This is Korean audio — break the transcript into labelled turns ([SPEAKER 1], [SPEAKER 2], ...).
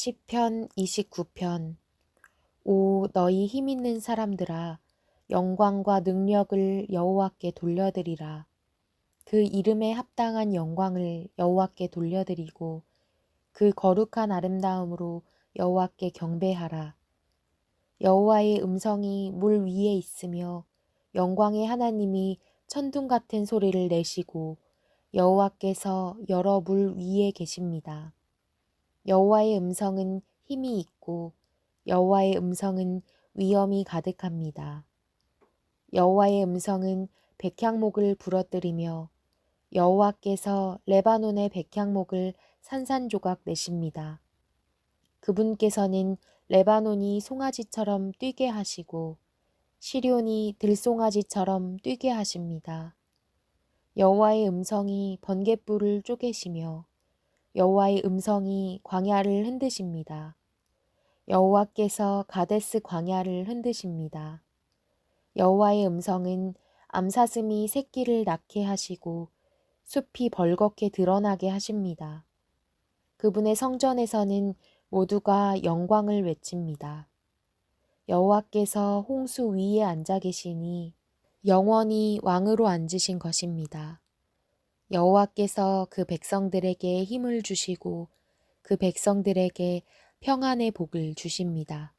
[SPEAKER 1] 시편 29편. 오 너희 힘 있는 사람들아 영광과 능력을 여호와께 돌려드리라. 그 이름에 합당한 영광을 여호와께 돌려드리고 그 거룩한 아름다움으로 여호와께 경배하라. 여호와의 음성이 물 위에 있으며 영광의 하나님이 천둥 같은 소리를 내시고 여호와께서 여러 물 위에 계십니다. 여호와의 음성은 힘이 있고 여호와의 음성은 위엄이 가득합니다. 여호와의 음성은 백향목을 부러뜨리며 여호와께서 레바논의 백향목을 산산조각 내십니다. 그분께서는 레바논이 송아지처럼 뛰게 하시고 시련이 들송아지처럼 뛰게 하십니다. 여호와의 음성이 번갯불을 쪼개시며 여호와의 음성이 광야를 흔드십니다. 여호와께서 가데스 광야를 흔드십니다. 여호와의 음성은 암사슴이 새끼를 낳게 하시고 숲이 벌겋게 드러나게 하십니다. 그분의 성전에서는 모두가 영광을 외칩니다. 여호와께서 홍수 위에 앉아 계시니 영원히 왕으로 앉으신 것입니다. 여호와께서 그 백성들에게 힘을 주시고 그 백성들에게 평안의 복을 주십니다.